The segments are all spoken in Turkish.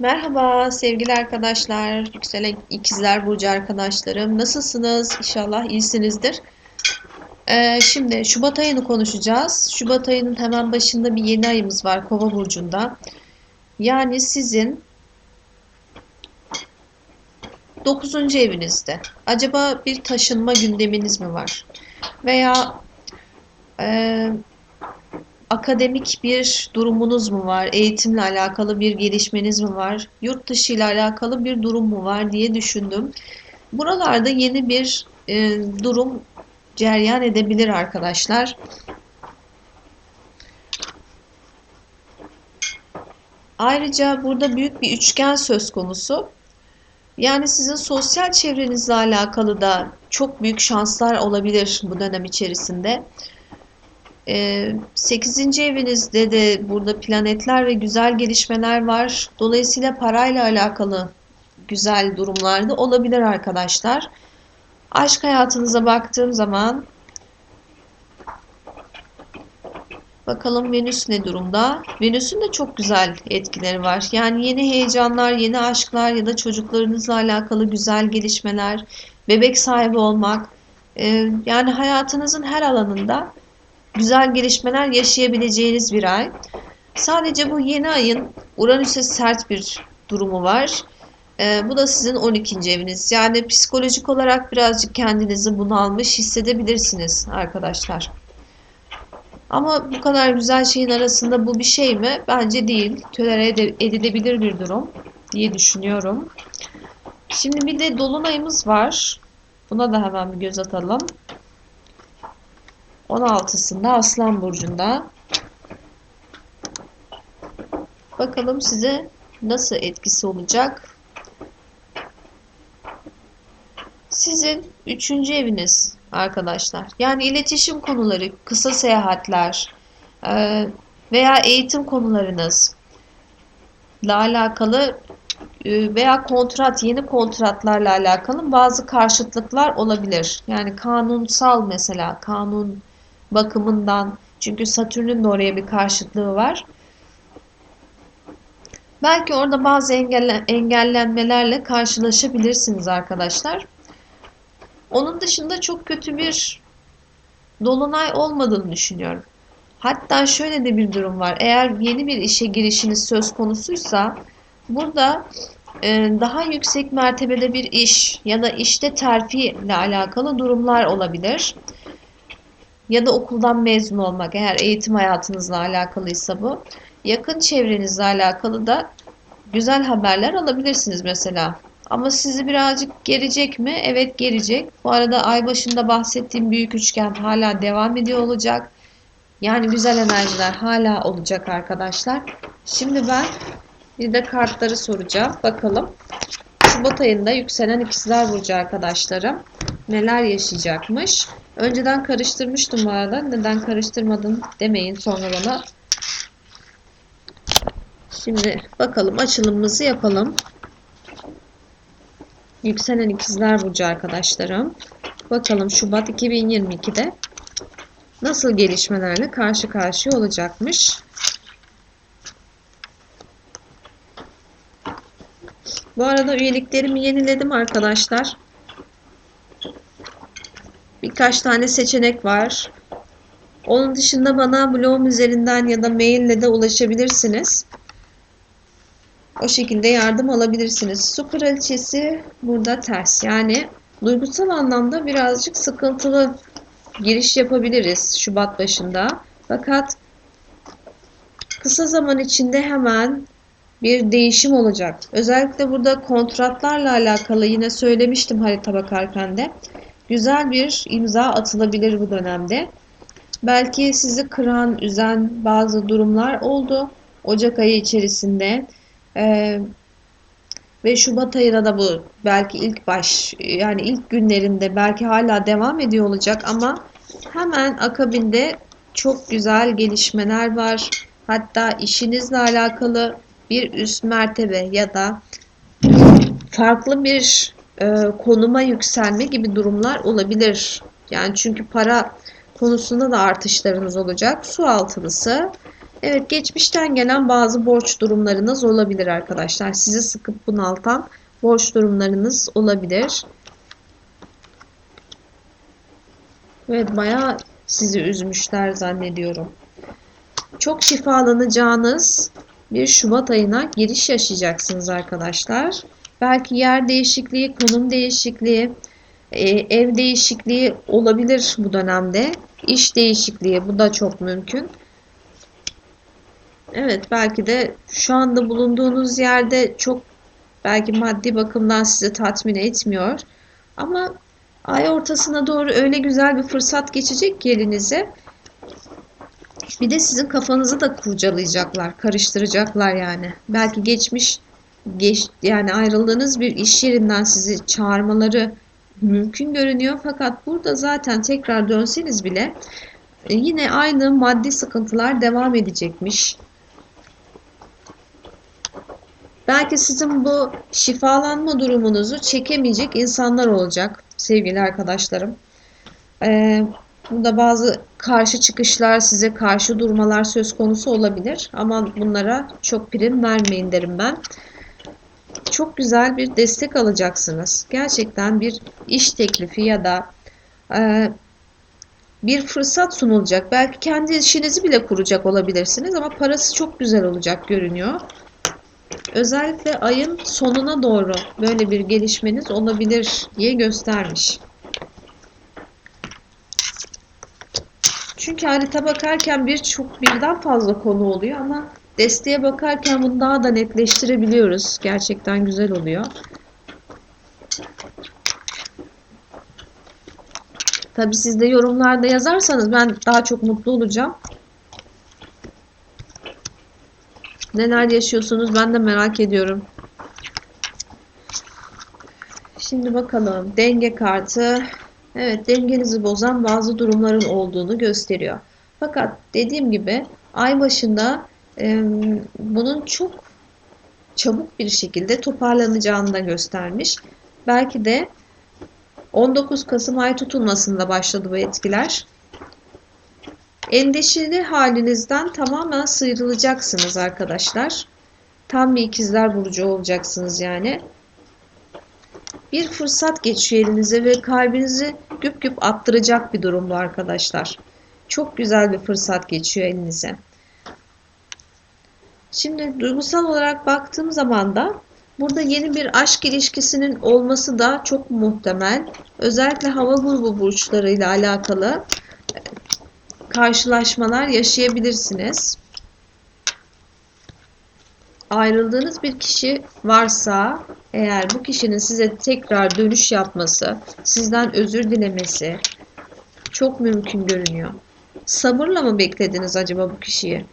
Merhaba sevgili arkadaşlar, yükselen ikizler burcu arkadaşlarım. Nasılsınız? İnşallah iyisinizdir. Ee, şimdi Şubat ayını konuşacağız. Şubat ayının hemen başında bir yeni ayımız var Kova burcunda. Yani sizin 9. evinizde. Acaba bir taşınma gündeminiz mi var? Veya e, akademik bir durumunuz mu var? Eğitimle alakalı bir gelişmeniz mi var? Yurt dışı ile alakalı bir durum mu var diye düşündüm. Buralarda yeni bir e, durum ceryan edebilir arkadaşlar. Ayrıca burada büyük bir üçgen söz konusu. Yani sizin sosyal çevrenizle alakalı da çok büyük şanslar olabilir bu dönem içerisinde. 8. Ee, evinizde de burada planetler ve güzel gelişmeler var. Dolayısıyla parayla alakalı güzel durumlar da olabilir arkadaşlar. Aşk hayatınıza baktığım zaman bakalım Venüs ne durumda? Venüs'ün de çok güzel etkileri var. Yani yeni heyecanlar, yeni aşklar ya da çocuklarınızla alakalı güzel gelişmeler, bebek sahibi olmak. Ee, yani hayatınızın her alanında güzel gelişmeler yaşayabileceğiniz bir ay. Sadece bu yeni ayın Uranüs'e sert bir durumu var. Ee, bu da sizin 12. eviniz. Yani psikolojik olarak birazcık kendinizi bunalmış hissedebilirsiniz arkadaşlar. Ama bu kadar güzel şeyin arasında bu bir şey mi? Bence değil. Tölere edilebilir bir durum diye düşünüyorum. Şimdi bir de dolunayımız var. Buna da hemen bir göz atalım. 16'sında Aslan Burcu'nda. Bakalım size nasıl etkisi olacak. Sizin üçüncü eviniz arkadaşlar. Yani iletişim konuları, kısa seyahatler e, veya eğitim konularınız ile alakalı e, veya kontrat, yeni kontratlarla alakalı bazı karşıtlıklar olabilir. Yani kanunsal mesela kanun bakımından. Çünkü Satürn'ün de oraya bir karşıtlığı var. Belki orada bazı engelle, engellenmelerle karşılaşabilirsiniz arkadaşlar. Onun dışında çok kötü bir dolunay olmadığını düşünüyorum. Hatta şöyle de bir durum var. Eğer yeni bir işe girişiniz söz konusuysa burada e, daha yüksek mertebede bir iş ya da işte terfi ile alakalı durumlar olabilir ya da okuldan mezun olmak eğer eğitim hayatınızla alakalıysa bu. Yakın çevrenizle alakalı da güzel haberler alabilirsiniz mesela. Ama sizi birazcık gelecek mi? Evet gelecek. Bu arada ay başında bahsettiğim büyük üçgen hala devam ediyor olacak. Yani güzel enerjiler hala olacak arkadaşlar. Şimdi ben bir de kartları soracağım. Bakalım. Şubat ayında yükselen ikizler burcu arkadaşlarım neler yaşayacakmış. Önceden karıştırmıştım bu arada. Neden karıştırmadın demeyin sonra bana. Şimdi bakalım açılımımızı yapalım. Yükselen ikizler burcu arkadaşlarım. Bakalım Şubat 2022'de nasıl gelişmelerle karşı karşıya olacakmış. Bu arada üyeliklerimi yeniledim arkadaşlar. Birkaç tane seçenek var. Onun dışında bana blogum üzerinden ya da maille de ulaşabilirsiniz. O şekilde yardım alabilirsiniz. Su kraliçesi burada ters. Yani duygusal anlamda birazcık sıkıntılı giriş yapabiliriz Şubat başında. Fakat kısa zaman içinde hemen bir değişim olacak. Özellikle burada kontratlarla alakalı yine söylemiştim harita bakarken de güzel bir imza atılabilir bu dönemde. Belki sizi kıran, üzen bazı durumlar oldu. Ocak ayı içerisinde ee, ve Şubat ayında da bu belki ilk baş yani ilk günlerinde belki hala devam ediyor olacak ama hemen akabinde çok güzel gelişmeler var. Hatta işinizle alakalı bir üst mertebe ya da farklı bir e, konuma yükselme gibi durumlar olabilir. Yani çünkü para konusunda da artışlarınız olacak. Su altılısı Evet, geçmişten gelen bazı borç durumlarınız olabilir arkadaşlar. Sizi sıkıp bunaltan borç durumlarınız olabilir. Evet, bayağı sizi üzmüşler zannediyorum. Çok şifalanacağınız bir Şubat ayına giriş yaşayacaksınız arkadaşlar. Belki yer değişikliği, konum değişikliği, e, ev değişikliği olabilir bu dönemde. İş değişikliği bu da çok mümkün. Evet belki de şu anda bulunduğunuz yerde çok belki maddi bakımdan sizi tatmin etmiyor. Ama ay ortasına doğru öyle güzel bir fırsat geçecek ki elinize. Bir de sizin kafanızı da kurcalayacaklar, karıştıracaklar yani. Belki geçmiş geç, yani ayrıldığınız bir iş yerinden sizi çağırmaları mümkün görünüyor. Fakat burada zaten tekrar dönseniz bile e, yine aynı maddi sıkıntılar devam edecekmiş. Belki sizin bu şifalanma durumunuzu çekemeyecek insanlar olacak sevgili arkadaşlarım. Ee, burada bazı karşı çıkışlar, size karşı durmalar söz konusu olabilir. Ama bunlara çok prim vermeyin derim ben. Çok güzel bir destek alacaksınız. Gerçekten bir iş teklifi ya da e, bir fırsat sunulacak. Belki kendi işinizi bile kuracak olabilirsiniz ama parası çok güzel olacak görünüyor. Özellikle ayın sonuna doğru böyle bir gelişmeniz olabilir diye göstermiş. Çünkü harita bakarken birçok birden fazla konu oluyor ama desteğe bakarken bunu daha da netleştirebiliyoruz. Gerçekten güzel oluyor. Tabi siz de yorumlarda yazarsanız ben daha çok mutlu olacağım. Neler yaşıyorsunuz ben de merak ediyorum. Şimdi bakalım denge kartı. Evet dengenizi bozan bazı durumların olduğunu gösteriyor. Fakat dediğim gibi ay başında bunun çok çabuk bir şekilde toparlanacağını da göstermiş. Belki de 19 Kasım ay tutulmasında başladı bu etkiler. Endişeli halinizden tamamen sıyrılacaksınız arkadaşlar. Tam bir ikizler burcu olacaksınız yani. Bir fırsat geçiyor elinize ve kalbinizi güp güp attıracak bir durum bu arkadaşlar. Çok güzel bir fırsat geçiyor elinize. Şimdi duygusal olarak baktığım zaman da burada yeni bir aşk ilişkisinin olması da çok muhtemel. Özellikle hava grubu burçlarıyla alakalı karşılaşmalar yaşayabilirsiniz. Ayrıldığınız bir kişi varsa eğer bu kişinin size tekrar dönüş yapması, sizden özür dilemesi çok mümkün görünüyor. Sabırla mı beklediniz acaba bu kişiyi?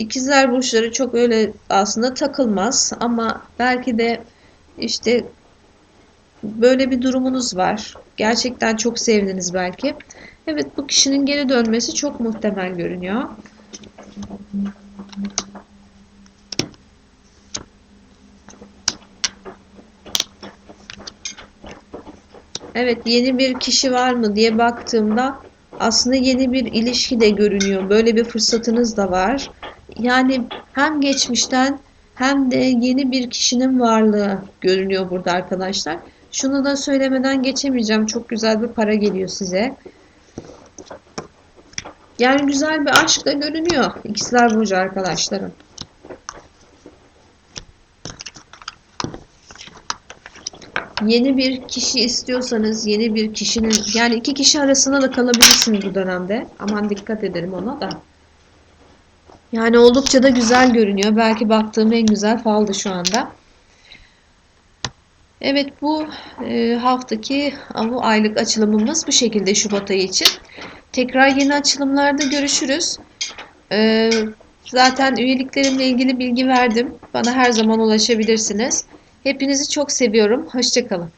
İkizler burçları çok öyle aslında takılmaz ama belki de işte böyle bir durumunuz var. Gerçekten çok sevdiniz belki. Evet bu kişinin geri dönmesi çok muhtemel görünüyor. Evet yeni bir kişi var mı diye baktığımda aslında yeni bir ilişki de görünüyor. Böyle bir fırsatınız da var. Yani hem geçmişten hem de yeni bir kişinin varlığı görünüyor burada arkadaşlar. Şunu da söylemeden geçemeyeceğim. Çok güzel bir para geliyor size. Yani güzel bir aşk da görünüyor İkizler Burcu arkadaşlarım. Yeni bir kişi istiyorsanız yeni bir kişinin yani iki kişi arasında da kalabilirsiniz bu dönemde. Aman dikkat edelim ona da. Yani oldukça da güzel görünüyor. Belki baktığım en güzel faldı şu anda. Evet bu e, haftaki bu aylık açılımımız bu şekilde Şubat ayı için. Tekrar yeni açılımlarda görüşürüz. Ee, zaten üyeliklerimle ilgili bilgi verdim. Bana her zaman ulaşabilirsiniz. Hepinizi çok seviyorum. Hoşçakalın.